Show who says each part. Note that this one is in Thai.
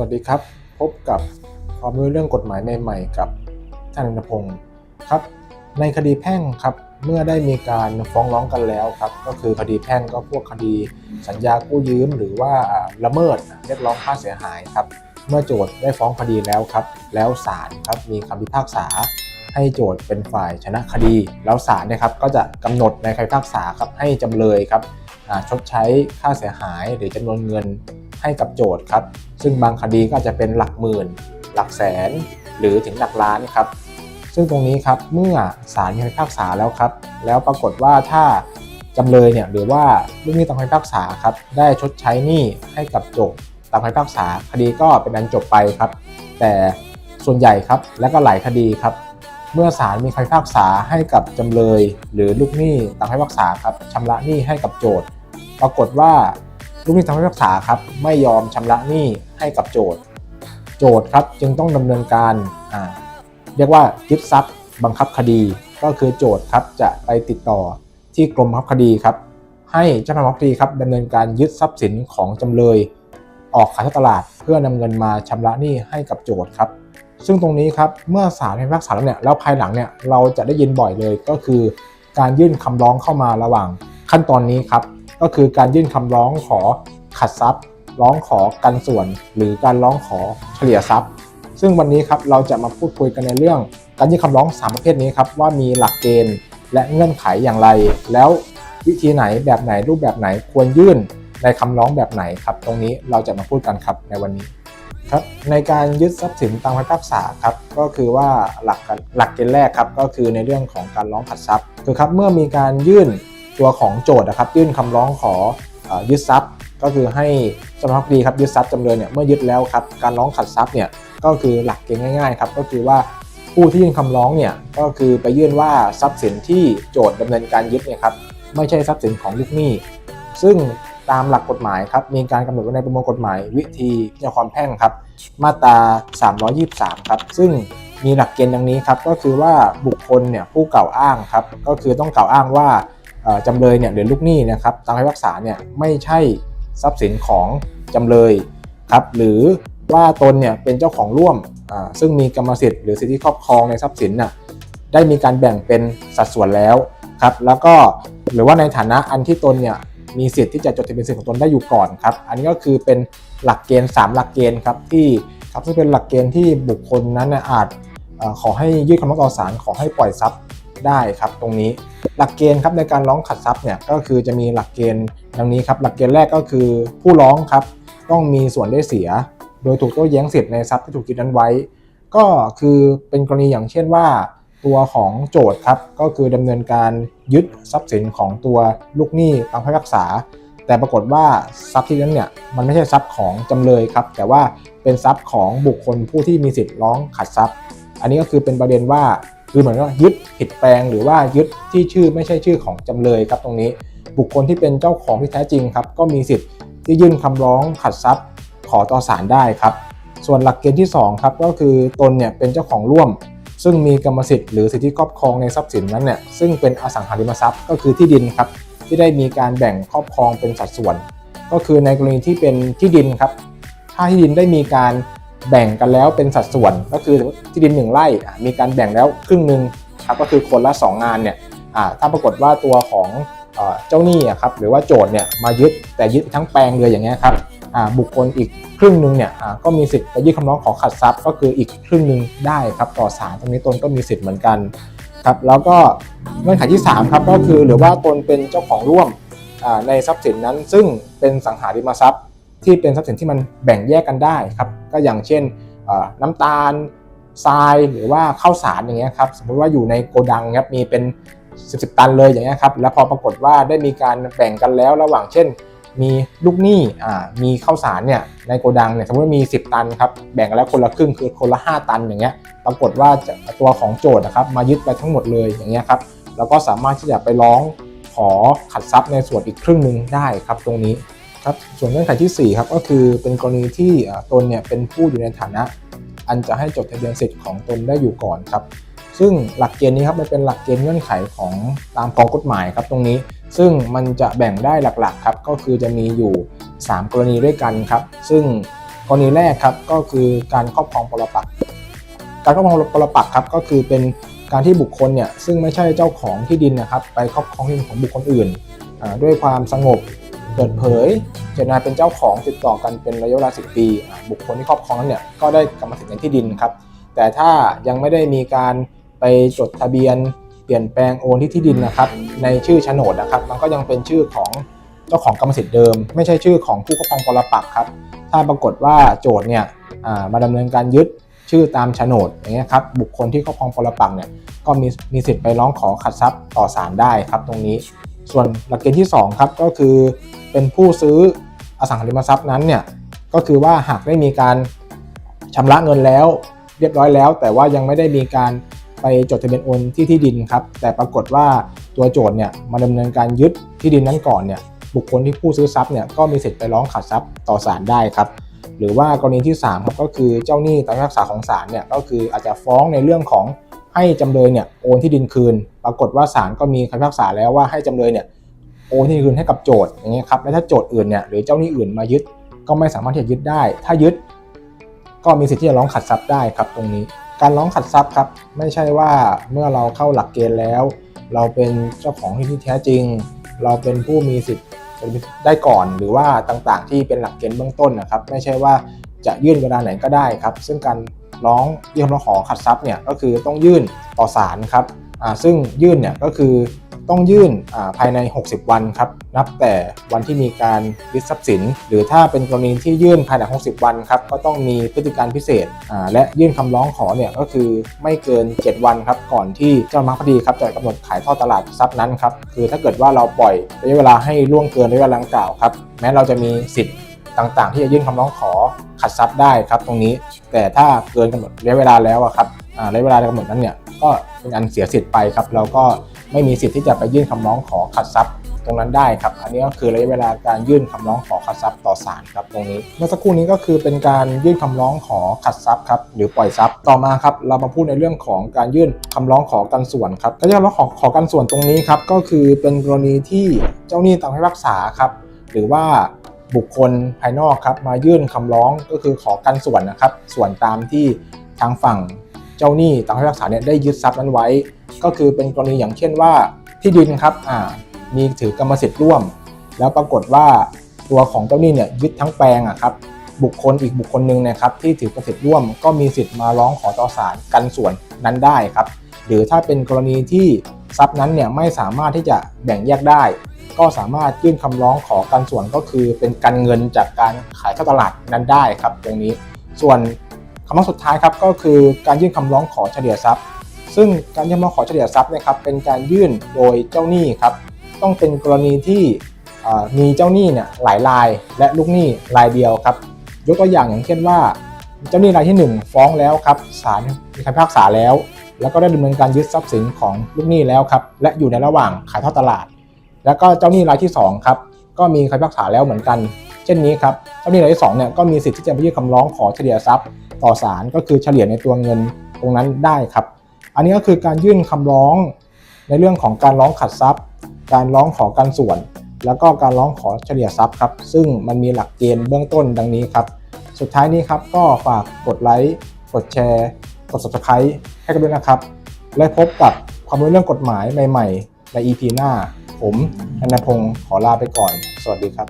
Speaker 1: วัสดีครับ พบกับความรู้เรื่องกฎหมายใหม่ๆกับท่านอนุพงศ์ครับ ในคดีแพ่งครับเมื่อได้มีการฟ้องร้องกันแล้วครับ ก็คือคดีแพ่งก็พวกคดีสัญญากู้ยืม หรือว่าละเมิดเรียกร้องค่าเสียหายครับ เมื่อโจทย์ได้ฟ้องคดีแล้วครับ แล้วศาลครับมีคำพิพากษา ให้โจทย์เป็นฝ่ายชนะคดี แล้วศาลเนี่ยครับก็จะกำหนดในคำพิพากษาครับให้จำเลยครับชดใช้ค่าเสียหายหรือจำนวนเงิน ให้กับโจทย์ครับ ซึ่งบางคดีก็อาจจะเป็นหลักหมื่น หลักแสน หรือถึงหลักล้านครับ ซึ่งตรงนี้ครับเมื่อศาลมีคำพิพากษาแล้วครับ แล้วปรากฏว่าถ้าจำเลยเนี่ยหรือว่าลูกหนี้ตามคำพิพากษาครับได้ชดใช้หนี้ให้กับโจทย์ตามคำพิพากษาคดีก็เป็นอันจบไปครับ แต่ส่วนใหญ่ครับและก็หลายคดีครับ เมื่อศาลมีคำพิพากษาให้กับจำเลย หรือลูกหนี้ตามคำพิพากษาครับชำระหนี้ให้กับโจทย์ ปรากฏว่า ลูกหนี้ตามคำพิพากษาครับไม่ยอมชำระหนี้ให้กับโจทย์ โจทย์ครับจึงต้องดำเนินการเรียกว่ายึดทรัพย์บังคับคดี ก็คือโจทย์ครับจะไปติดต่อที่กรมบังคับคดีครับ ให้เจ้าพนักงานคดีครับดำเนินการยึดทรัพย์สินของจำเลย ออกขายทอดตลาด เพื่อนำเงินมาชำระหนี้ให้กับโจทย์ครับซึ่งตรงนี้ครับเมื่อศาลพิพากษาแล้วเนี่ยแล้วภายหลังเนี่ยเราจะได้ยินบ่อยเลยก็คือ การยื่นคำร้องเข้ามาระหว่างขั้นตอนนี้ครับ ก็คือการยื่นคำร้องขอขัดทรัพย์ ร้องขอกันส่วน หรือการร้องขอเฉลี่ยทรัพย์ ซึ่งวันนี้ครับเราจะมาพูดคุยกันในเรื่องการยื่นคำร้องสามประเภทนี้ครับว่ามีหลักเกณฑ์และเงื่อนไขอย่างไร แล้ววิธีไหนแบบไหนรูปแบบไหนควรยื่นในคำร้องแบบไหนครับ ตรงนี้เราจะมาพูดกันครับในวันนี้ครับในการยึดทรัพย์สินตามคำพิพากษาครับก็คือว่าหลักหลักเกณฑ์แรกครับก็คือในเรื่องของการร้องขัดทรัพย์คือครับเมื่อมีการยื่น ตัวของโจทย์นะครับยื่นคำร้องขออยึดทรัพย์ ก็คือให้จ้าพนักงานคดีครับยึดทรัพย์จำเลยเนี่ยเมื่อยึดแล้วครับการร้องขัดทรัพย์เนี่ยก็คือหลักเกณฑ์ง่ายๆครับก็คือว่าผู้ที่ยื่นคำร้องเนี่ยก็คือไปยื่นว่าทรัพย์สินที่โจทย์ดำเนินการยึดเนี่ยครับไม่ใช่ทรัพย์สินของลูกหนี้ ซึ่งตามหลักกฎหมายครับมีการกำหนดไว้ในประมวลกฎหมาย วิธีพิจารณาความแพ่งครับมาตรา 323 ครับซึ่งมีหลักเกณฑ์ดังนี้ครับก็คือว่าบุคคลเนี่ยผู้กล่าวอ้างครับก็คือต้องกล่าวอ้างว่า จำเลยเนี่ยหรือลูกหนี้นะครับตามคำพิพากษาเนี่ยไม่ใช่ทรัพย์สินของจำเลยครับหรือว่าตนเนี่ยเป็นเจ้าของร่วมซึ่งมีกรรมสิทธิ์หรือสิทธิครอบครองในทรัพย์สินน่ะได้มีการแบ่งเป็นสัดส่วนแล้วครับแล้วก็หรือว่าในฐานะอันที่ตนเนี่ยมีสิทธิ์ที่จะจดทะเบียนสิทธิ์ของตนได้อยู่ก่อนครับอันนี้ก็คือเป็นหลักเกณฑ์ 3 หลักเกณฑ์ครับที่ครับซึ่งเป็นหลักเกณฑ์ที่บุคคลนั้นน่ะอาจขอให้ยื่นคำร้องต่อศาลขอให้ปล่อยทรัพย์ได้ครับตรงนี้ หลักเกณฑ์ครับในการร้องขัดทรัพย์เนี่ยก็คือจะมีหลักเกณฑ์ดังนี้ครับหลักเกณฑ์แรกก็คือผู้ร้องครับต้องมีส่วนได้เสีย โดยถูกโต้แย้งสิทธิ์ในทรัพย์ที่ถูกยึดนั้นไว้ ก็คือเป็นกรณีอย่างเช่นว่า ตัวของโจทย์ครับก็คือดำเนินการยึดทรัพย์สินของตัวลูกหนี้ตามคำพิพากษา แต่ปรากฏว่าทรัพย์ที่นั้นเนี่ยมันไม่ใช่ทรัพย์ของจำเลยครับแต่ว่าเป็นทรัพย์ของบุคคลผู้ที่มีสิทธิ์ร้องขัดทรัพย์ อันนี้ก็คือเป็นประเด็นว่า คือเหมือนว่ายึดผิดแปลงหรือว่ายึดที่ชื่อไม่ใช่ชื่อของจำเลยครับตรงนี้ บุคคลที่เป็นเจ้าของที่แท้จริงครับก็มีสิทธิ์ที่ยื่นคำร้องขัดทรัพย์ขอต่อศาลได้ครับ ส่วนหลักเกณฑ์ที่2ครับก็คือตนเนี่ยเป็นเจ้าของร่วม ซึ่งมีกรรมสิทธิ์หรือสิทธิครอบครองในทรัพย์สินนั้นเนี่ยซึ่งเป็นอสังหาริมทรัพย์ก็คือที่ดินครับที่ได้มีการแบ่งครอบครองเป็นสัดส่วน ก็คือในกรณีที่เป็นที่ดินครับถ้าที่ดินได้มีการ แบ่งกันแล้วเป็นสัดส่วนก็คือที่ดินหนึ่งไร่มีการแบ่งแล้วครึ่งหนึ่งครับก็คือคนละ 2 งานเนี่ยถ้าปรากฏว่าตัวของเจ้าหนี้ครับหรือว่าโจทย์เนี่ยมายึดแต่ยึดทั้งแปลงเลยอย่างเงี้ยครับบุคคลอีกครึ่งหนึ่งเนี่ยก็มีสิทธิ์ไปยื่นคำร้องขอขัดทรัพย์ก็คืออีกครึ่งหนึ่งได้ครับต่อศาลตรงนี้ตนก็มีสิทธิ์เหมือนกันครับแล้วก็เงื่อนไขที่3ครับก็คือหรือว่าตนเป็นเจ้าของร่วมในทรัพย์สินนั้น ซึ่งเป็นสังหาริมทรัพย์ที่เป็นทรัพย์สินที่มันแบ่งแยกกันได้ครับ ก็อย่างเช่นน้ำตาลทรายหรือว่าข้าวสารอย่างเงี้ยครับสมมติว่าอยู่ในโกดังครับมีเป็น 10บตันเลยอย่างเงี้ยครับแล้วพอปรากฏว่าได้มีการแบ่งกันแล้วระหว่างเช่น มีลูกหนี้อ่ามีข้าวสารเนี่ยในโกดังเนี่ยสมมติว่ามี 10 ตันครับแบ่งกันแล้วคนละครึ่งคือคนละ 5 ตันอย่างเงี้ยปรากฏว่าจะตัวของโจทย์นะครับมายึดไปทั้งหมดเลยอย่างเงี้ยครับแล้วก็สามารถที่จะไปร้องขอขัดทรัพย์ในส่วนอีกครึ่งหนึ่งได้ครับตรงนี้ ครับส่วนเงื่อนไขที่สี่ครับก็คือเป็นกรณีที่ตนเนี่ยเป็นผู้อยู่ในฐานะ อันจะให้จดทะเบียนสิทธิ์ของตนได้อยู่ก่อนครับซึ่งหลักเกณฑ์นี้ครับมันเป็นหลักเกณฑ์เงื่อนไขของตามกองกฎหมายครับตรงนี้ ซึ่งมันจะแบ่งได้หลักๆครับก็คือจะมีอยู่ 3 กรณีด้วยกันครับ ซึ่งกรณีแรกครับก็คือการครอบครองปรปักษ์การครอบครองปรปักษ์ครับก็คือเป็นการที่บุคคลเนี่ยซึ่งไม่ใช่เจ้าของที่ดินนะครับ ไปครอบครองที่ดินของบุคคลอื่น ด้วยความสงบ เปิดเผย เจตนาเป็นเจ้าของติดต่อกันเป็นระยะเวลา 10 ปี บุคคลที่ครอบครองนั้นเนี่ยก็ได้กรรมสิทธิ์ในที่ดินครับ แต่ถ้ายังไม่ได้มีการไปจดทะเบียน เปลี่ยนแปลงโอนที่ที่ดินนะครับในชื่อโฉนดนะครับ มันก็ยังเป็นชื่อของเจ้าของกรรมสิทธิ์เดิม ไม่ใช่ชื่อของผู้ครอบครองปรปักครับ ถ้าปรากฏว่าโจทย์เนี่ยมาดำเนินการยึดชื่อตามโฉนดอย่างเงี้ยครับบุคคลที่ครอบครองปรปักเนี่ยก็มีมีสิทธิ์ไปร้องขอขัดทรัพย์ต่อศาลได้ครับตรงนี้ ส่วนหลักเกณฑ์ที่2ครับก็คือเป็นผู้ซื้ออสังหาริมทรัพย์นั้นเนี่ยก็คือว่าหากได้มีการชำระเงินแล้วเรียบร้อยแล้ว แต่ว่ายังไม่ได้มีการไปจดทะเบียนโอนที่ที่ดินครับ แต่ปรากฏว่าตัวโจทย์เนี่ยมาดำเนินการยึดที่ดินนั้นก่อนเนี่ยบุคคลที่ผู้ซื้อทรัพย์เนี่ยก็มีสิทธิ์ไปร้องขัดทรัพย์ต่อศาลได้ครับหรือว่ากรณีที่3ครับก็คือเจ้าหนี้ตามคำพิพากษาของศาลเนี่ยก็คืออาจจะฟ้องในเรื่องของ ให้จำเลยเนี่ยโอนที่ดินคืน ปรากฏว่าศาลก็มีคำพิพากษาแล้วว่าให้จำเลยเนี่ยโอนที่ดินคืนให้กับโจทย์อย่างเงี้ยครับและถ้าโจทย์อื่นเนี่ยหรือเจ้าหนี้อื่นมายึดก็ไม่สามารถที่จะยึดได้ ถ้ายึดก็มีสิทธิ์ที่จะร้องขัดทรัพย์ได้ครับตรงนี้ การร้องขัดทรัพย์ครับไม่ใช่ว่าเมื่อเราเข้าหลักเกณฑ์แล้ว เราเป็นเจ้าของที่ที่แท้จริง เราเป็นผู้มีสิทธิ์ได้ก่อนหรือว่าต่างๆ ที่เป็นหลักเกณฑ์เบื้องต้นนะครับ ไม่ใช่ว่าจะยื่นเวลาไหนก็ได้ครับ ซึ่งการ ร้องยื่นคำร้องขอขัดทรัพย์เนี่ยก็คือต้องยื่นต่อศาลครับซึ่งยื่นเนี่ยก็คือต้องยื่นภายใน 60 วันครับนับแต่วันที่มีการยึดทรัพย์สิน หรือถ้าเป็นกรณีที่ยื่นภายใน 60 วันครับก็ต้องมีพฤติการพิเศษ และยื่นคำร้องขอเนี่ยก็คือไม่เกิน 7 วันครับก่อนที่เจ้าหน้าที่คดีครับจะกำหนดขายทอดตลาดทรัพย์นั้นครับคือถ้าเกิดว่าเราปล่อยระยะเวลาให้ล่วงเกินระยะเวลาดังกล่าวครับแม้เราจะมีสิทธิ์ ต่างๆ ที่จะยื่นคำร้องขอขัดทรัพย์ได้ครับตรงนี้ แต่ถ้าเกินกำหนดระยะเวลาแล้วครับระยะเวลากำหนดนั้นเนี่ยก็เป็นอันเสียสิทธิ์ไปครับเราก็ไม่มีสิทธิ์ที่จะไปยื่นคำร้องขอขัดทรัพย์ตรงนั้นได้ครับ อันนี้ก็คือระยะเวลาการยื่นคำร้องขอขัดทรัพย์ต่อศาลครับตรงนี้ เมื่อสักครู่นี้ก็คือเป็นการยื่นคำร้องขอขัดทรัพย์ครับหรือปล่อยทรัพย์ต่อมาครับเรามาพูดในเรื่องของการยื่นคำร้องขอกันส่วนครับการยื่นคำร้องขอขอกันส่วนตรงนี้ครับก็คือเป็นกรณีที่เจ้าหนี้ตามให้รักษาครับหรือว่า บุคคลภายนอกครับมายื่นคำร้องก็คือขอกันส่วนนะครับ ส่วนตามที่ทางฝั่งเจ้าหนี้ตามให้รักษาเนี่ยได้ยึดทรัพย์นั้นไว้ ก็คือเป็นกรณีอย่างเช่นว่าที่ดินครับอ่ามีถือกรรมสิทธิ์ร่วม แล้วปรากฏว่าตัวของเจ้าหนี้เนี่ยยึดทั้งแปลงอะครับบุคคลอีกบุคคลหนึ่งนะครับที่ถือกรรมสิทธิ์ร่วม ก็มีสิทธิ์มาร้องขอต่อศาลกันส่วนนั้นได้ครับ หรือถ้าเป็นกรณีที่ทรัพย์นั้นเนี่ยไม่สามารถที่จะแบ่งแยกได้ ก็สามารถยื่นคำร้องขอกันส่วนก็คือเป็นการเงินจากการขายทอดตลาดนั้นได้ครับตรงนี้ ส่วนคำร้องสุดท้ายครับก็คือการยื่นคำร้องขอเฉลี่ยทรัพย์ ซึ่งการยื่นคำร้องขอเฉลี่ยทรัพย์นะครับเป็นการยื่นโดยเจ้าหนี้ครับต้องเป็นกรณีที่มีเจ้าหนี้เนี่ยหลายราย และลูกหนี้รายเดียวครับยกตัวอย่างอย่างเช่นว่า เจ้าหนี้รายที่ 1 ฟ้องแล้วครับศาลมีคำพิพากษาแล้ว แล้วก็ได้ดำเนินการยึดทรัพย์สินของลูกหนี้แล้วครับและอยู่ในระหว่างขายทอดตลาด แล้วก็เจ้าหนี้รายที่2ครับก็มีคำพิพากษาแล้วเหมือนกัน เช่นนี้ครับเจ้าหนี้รายที่2เนี่ยก็มีสิทธิ์ที่จะไปยื่นคำร้องขอเฉลี่ยทรัพย์ต่อศาลก็คือเฉลี่ยในตัวเงินตรงนั้นได้ครับ อันนี้ก็คือการยื่นคำร้องในเรื่องของการร้องขัดทรัพย์ การร้องขอการส่วน แล้วก็การร้องขอเฉลี่ยทรัพย์ครับ ซึ่งมันมีหลักเกณฑ์เบื้องต้นดังนี้ครับ สุดท้ายนี้ครับก็ฝากกดไลค์ กดแชร์ กด subscribe ให้กันด้วยนะครับ และพบกับความรู้เรื่องกฎหมายใหม่ ๆ ใน EP หน้า ผมธนพงศ์ขอลาไปก่อน สวัสดีครับ